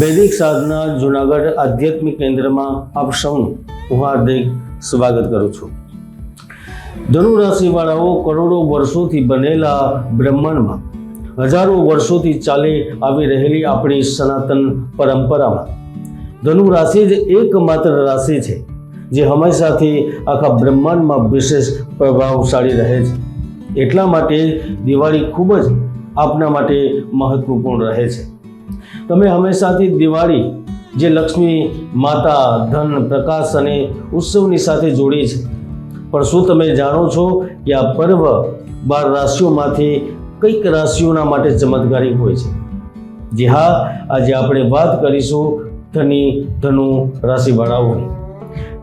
વૈદિક સાધના જુનાગઢ આધ્યાત્મિક કેન્દ્રમાં આપ સૌનું હું હાર્દિક સ્વાગત કરું છું. ધનુ રાશિવાળાઓ કરોડો વર્ષોથી બનેલા બ્રહ્માંડમાં હજારો વર્ષોથી ચાલી આવી રહેલી આપણી સનાતન પરંપરામાં ધનુ રાશિ જ એકમાત્ર રાશિ છે, જે હંમેશાથી આખા બ્રહ્માંડમાં વિશેષ પ્રભાવશાળી રહે છે. એટલા માટે દિવાળી ખૂબ જ આપના માટે મહત્વપૂર્ણ રહે છે. તમે હંમેશાથી દિવાળી, જે લક્ષ્મી માતા, ધન, પ્રકાશ અને ઉત્સવની સાથે જોડી છે. પણ શું તમે જાણો છો કે આ પર્વ બાર રાશિઓમાંથી કંઈક રાશિઓના માટે ચમત્કારિક હોય છે? જી હા, આજે આપણે વાત કરીશું ધની, ધનુ રાશિવાળાઓની.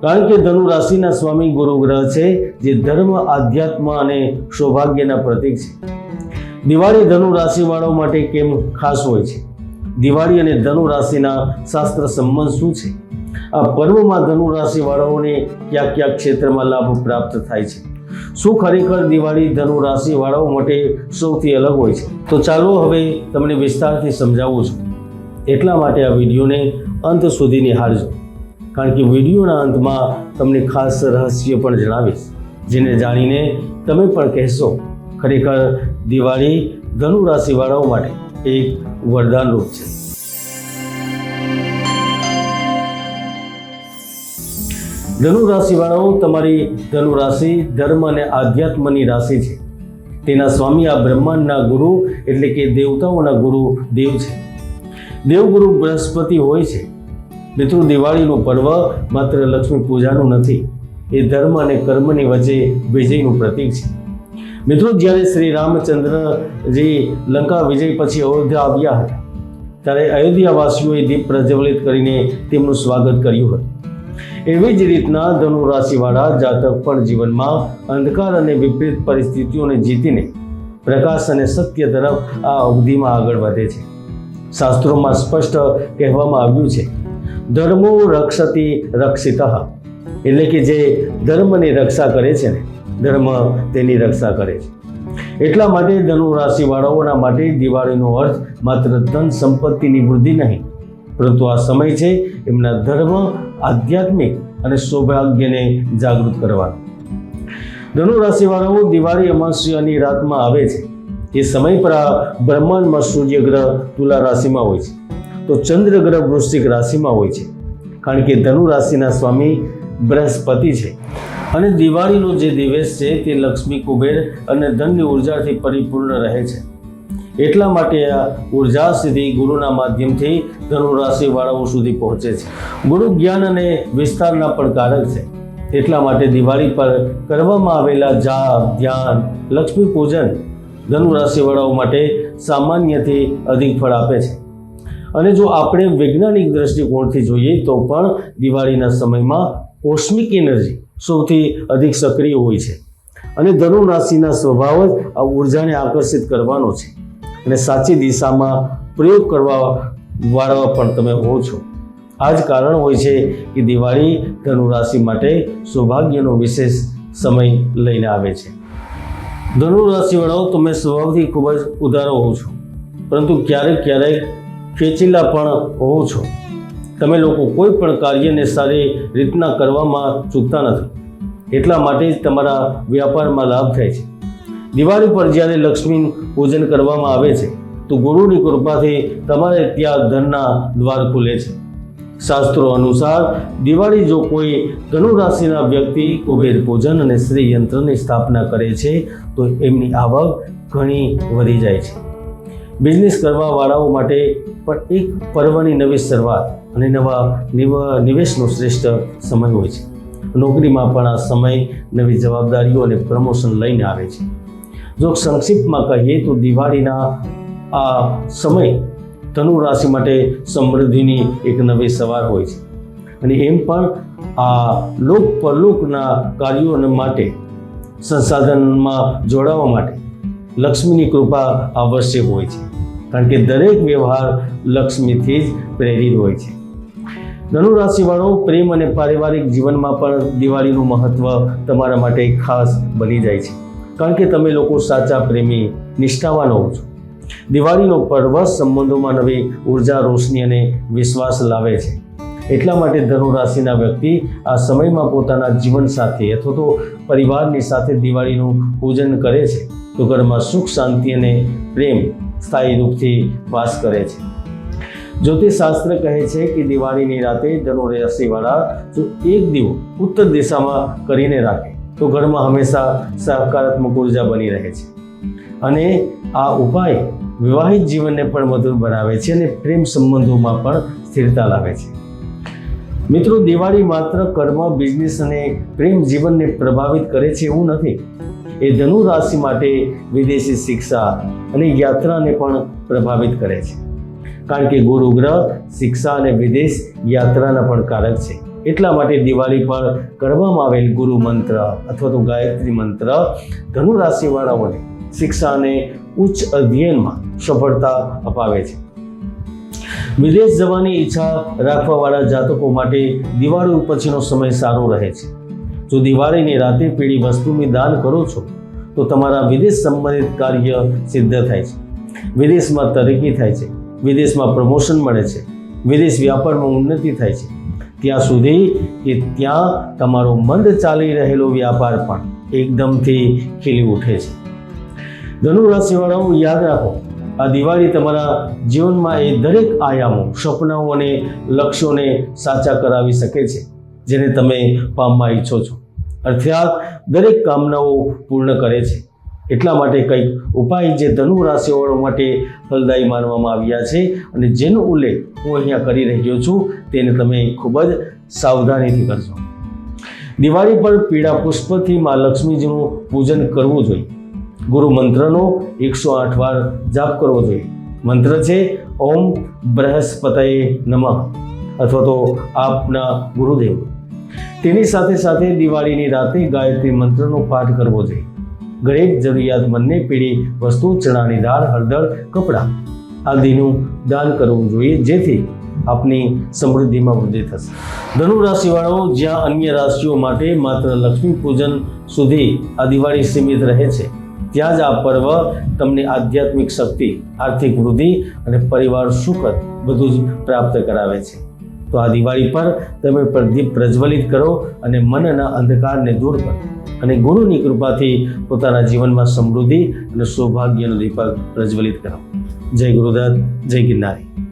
કારણ કે ધનુ રાશિના સ્વામી ગુરુ ગ્રહ છે, જે ધર્મ, આધ્યાત્મ અને સૌભાગ્યના પ્રતીક છે. દિવાળી ધનુ રાશિવાળાઓ માટે કેમ ખાસ હોય છે? દિવાળી અને ધનુ રાશિના શાસ્ત્ર સંબંધ શું છે? આ પર્વમાં ધનુ રાશિવાળાઓને ક્યાં ક્યાં ક્ષેત્રમાં લાભ પ્રાપ્ત થાય છે? શું ખરેખર દિવાળી ધનુ રાશિવાળાઓ માટે સૌથી અલગ હોય છે? તો ચાલો હવે તમને વિસ્તારથી સમજાવું છું. એટલા માટે આ વિડીયોને અંત સુધી નિહાળજો. કારણ કે વિડીયોના અંતમાં તમને ખાસ રહસ્ય પણ જણાવીશ, જેને જાણીને તમે પણ કહેશો, ખરેખર દિવાળી ધનુ રાશિવાળાઓ માટે. એક વરદાન રૂપ છે. ધનુ રાશિવાળાઓ તમારી ધનુ રાશિ ધર્મ અને આધ્યાત્મની રાશિ છે. તેના સ્વામી આ બ્રહ્માંડના ગુરુ એટલે કે દેવતાઓના ગુરુ દેવ છે. દેવગુરુ બૃહસ્પતિ હોય છે. મિત્રો, દિવાળીનું પર્વ માત્ર લક્ષ્મી પૂજાનું નથી. એ ધર્મ અને કર્મની વચ્ચે વિજયનું પ્રતીક છે. મિત્રો, જ્યારે શ્રી રામચંદ્રજી લંકા વિજય પછી અયોધ્યા આવ્યા હતા, ત્યારે અયોધ્યાવાસીઓએ દીપ પ્રજ્વલિત કરીને તેમનું સ્વાગત કર્યું હતું. એવી જ રીતના ધનુ રાશિવાળા જાતક પણ જીવનમાં અંધકાર અને વિપરીત પરિસ્થિતિઓને જીતીને પ્રકાશ અને સત્ય તરફ આ અવધિમાં આગળ વધે છે. શાસ્ત્રોમાં સ્પષ્ટ કહેવામાં આવ્યું છે, ધર્મો રક્ષતી રક્ષિત એટલે કે જે ધર્મની રક્ષા કરે છે ને ધર્મ તેની રક્ષા કરે છે. એટલા માટે ધનુ રાશિવાળાઓના માટે દિવાળીનો અર્થ માત્ર ધન સંપત્તિની વૃદ્ધિ નહીં, પરંતુ આ સમય છે એમના ધર્મ, આધ્યાત્મિક અને સૌભાગ્યને જાગૃત કરવાનો. ધનુ રાશિવાળાઓ દિવાળી અમાસ્યાની રાતમાં આવે છે. એ સમય પર આ બ્રહ્માંડમાં સૂર્ય ગ્રહ તુલા રાશિમાં હોય છે. તો ચંદ્ર ગ્રહ વૃશ્ચિક રાશિમાં હોય છે. કારણ કે ધનુ રાશિના સ્વામી બૃહસ્પતિ છે. અને દિવાળીનો જે દિવસ છે તે લક્ષ્મી કુબેર અને ધનની ઉર્જાથી પરિપૂર્ણ રહે છે. એટલા માટે આ ઊર્જા સીધી ગુરુના માધ્યમથી ધનુ રાશિવાળાઓ સુધી પહોંચે છે. ગુરુ જ્ઞાન અને વિસ્તારના પણ કારક છે. એટલા માટે દિવાળી પર કરવામાં આવેલા જાપ, ધ્યાન, લક્ષ્મી પૂજન ધનુ રાશિવાળાઓ માટે સામાન્યથી અધિક ફળ આપે છે. અને જો આપણે વૈજ્ઞાનિક દ્રષ્ટિકોણથી જોઈએ તો પણ દિવાળીના સમયમાં કોસ્મિક એનર્જી સૌથી અધિક સક્રિય હોય છે. અને ધનુ રાશિના સ્વભાવ જ આ ઉર્જાને આકર્ષિત કરવાનો છે. અને સાચી દિશામાં પ્રયોગ કરવા વાળવા પણ તમે હો છો. આ જ કારણ હોય છે કે દિવાળી ધનુ રાશિ માટે સૌભાગ્યનો વિશેષ સમય લઈને આવે છે. ધનુ રાશિવાળાઓ તમે સ્વભાવથી ખૂબ જ ઉદારો હોવ છો. પરંતુ ક્યારેક ક્યારેક ખેંચીલા પણ હોવ છો. તમે લોકો કોઈ પણ કાર્યને સારી રીતના કરવામાં ચૂકતા નથી. એટલા માટે જ તમારા વ્યાપારમાં લાભ થાય છે. દિવાળી પર જ્યારે લક્ષ્મી પૂજન કરવામાં આવે છે, તો ગુરુની કૃપાથી તમારે ત્યાં ધનના દ્વાર ખુલે છે. શાસ્ત્રો અનુસાર, દિવાળી જો કોઈ ધનુ રાશિના વ્યક્તિ કુબેર પૂજન અને શ્રી યંત્રની સ્થાપના કરે છે, તો એમની આવક ઘણી વધી જાય છે. બિઝનેસ કરવાવાળાઓ માટે પણ એક પર્વની નવી શરૂઆત અને નવા નિવ, નિવેશનો શ્રેષ્ઠ સમય હોય છે. નોકરીમાં પણ આ સમય નવી જવાબદારીઓ અને પ્રમોશન લઈને આવે છે. જો સંક્ષિપ્તમાં કહીએ તો દિવાળીના આ સમય ધનુ રાશિ માટે સમૃદ્ધિની એક નવી સવાર હોય છે. અને એમ પણ આ લોક પરલોકના કાર્યોને માટે, સંસાધનમાં જોડાવા માટે લક્ષ્મીની કૃપા આવશ્યક હોય છે. કારણ કે દરેક વ્યવહાર લક્ષ્મીથી જ પ્રેરિત હોય છે. ધનુરાશિવાળો પ્રેમ અને પારિવારિક જીવનમાં પણ દિવાળીનું મહત્વ તમારા માટે ખાસ બની જાય છે. કારણ કે તમે લોકો સાચા પ્રેમી, નિષ્ઠાવાન હોવ છો. દિવાળીનો પર્વ સંબંધોમાં નવી ઊર્જા, રોશની અને વિશ્વાસ લાવે છે. એટલા માટે ધનુ રાશિના વ્યક્તિ આ સમયમાં પોતાના જીવન સાથે અથવા તો પરિવારની સાથે દિવાળીનું પૂજન કરે છે. તો ઘરમાં સુખ, શાંતિ અને પ્રેમ સ્થાયી રૂપથી વાસ કરે છે. જ્યોતિષશાસ્ત્ર કહે છે કે દિવાળીની રાતે ધનુ રાશિવાળા જો એક દીવો ઉત્તર દિશામાં કરીને રાખે, તો ઘરમાં હંમેશા સકારાત્મક ઊર્જા બની રહે છે. અને આ ઉપાય વિવાહિત જીવનને પણ મધુર બનાવે છે અને પ્રેમ સંબંધોમાં પણ સ્થિરતા લાવે છે. મિત્રો, દિવાળી માત્ર કર્મ બિઝનેસ અને પ્રેમ જીવનને પ્રભાવિત કરે છે એવું નથી. એ ધનુ રાશિ માટે વિદેશી શિક્ષા અને યાત્રાને પણ પ્રભાવિત કરે છે. કારણ કે ગુરુ ગ્રહ શિક્ષા અને વિદેશ યાત્રાના પણ કારક છે. એટલા માટે દિવાળી પર કરવામાં આવેલ ગુરુ મંત્ર અથવા તો ગાયત્રી મંત્ર ધનુ રાશિવાળાઓને શિક્ષાને ઉચ્ચ અધ્યયનમાં સફળતા અપાવે છે. વિદેશ જવાની ઈચ્છા રાખવાવાળા જાતકો માટે દિવાળી પછીનો સમય સારો રહે છે. જો દિવાળીની રાતે પીળી વસ્તુની દાન કરો છો તો તમારા વિદેશ સંબંધિત કાર્ય સિદ્ધ થાય છે. વિદેશમાં તરક્કી થાય છે. વિદેશમાં પ્રમોશન મળે છે. વિદેશ વ્યાપારમાં ઉન્નતિ થાય છે. ત્યાં સુધી કે ત્યાં તમારો મંદ ચાલી રહેલો વ્યાપાર પણ એકદમથી ખીલી ઉઠે છે. ધનુ રાશિવાળાઓ યાદ રાખો, આ દિવાળી તમારા જીવનમાં એ દરેક આયામો, સપનાઓ અને લક્ષ્યોને સાચા કરાવી શકે છે, જેને તમે પામવા ઈચ્છો છો. અર્થાત દરેક કામનાઓ પૂર્ણ કરે છે. એટલા માટે કંઈક ઉપાય જે ધનુ રાશિવાળો માટે ફલદાયી માનવામાં આવ્યા છે અને જેનો ઉલ્લેખ હું અહીંયા કરી રહ્યો છું તેને તમે ખૂબ જ સાવધાનીથી કરજો. દિવાળી પર પીળા પુષ્પથી મા લક્ષ્મીજીનું પૂજન કરવું જોઈએ. ગુરુ મંત્રનો એકસો આઠ વાર જાપ કરવો જોઈએ. મંત્ર છે, ઓમ બૃહસ્પતયે નમઃ અથવા તો આપના ગુરુદેવ. તેની સાથે સાથે દિવાળીની રાતે ગાયત્રી મંત્રનો પાઠ કરવો જોઈએ. ગરીબ જરૂરિયાતમંદને પીળી વસ્તુ, ચણાની દાળ, હળદર, કપડાં આદિનું દાન કરવું જોઈએ, જેથી આપની સમૃદ્ધિમાં વૃદ્ધિ થશે. ધનુ રાશિવાળો જ્યાં અન્ય રાશિઓ માટે માત્ર લક્ષ્મી પૂજન સુધી આ દિવાળી સીમિત રહે છે, ત્યાં જ આ પર્વ તમને આધ્યાત્મિક શક્તિ, આર્થિક વૃદ્ધિ અને પરિવાર સુખદ બધું જ પ્રાપ્ત કરાવે છે. તો આ દિવાળી પર તમે પ્રદીપ પ્રજ્વલિત કરો અને મનના અંધકારને દૂર કરો. અને ગુરુની કૃપાથી પોતાના જીવનમાં સમૃદ્ધિ અને સૌભાગ્યનો દીપક પ્રજ્વલિત કરો. જય ગુરુદત્ત, જય ગિરનારી.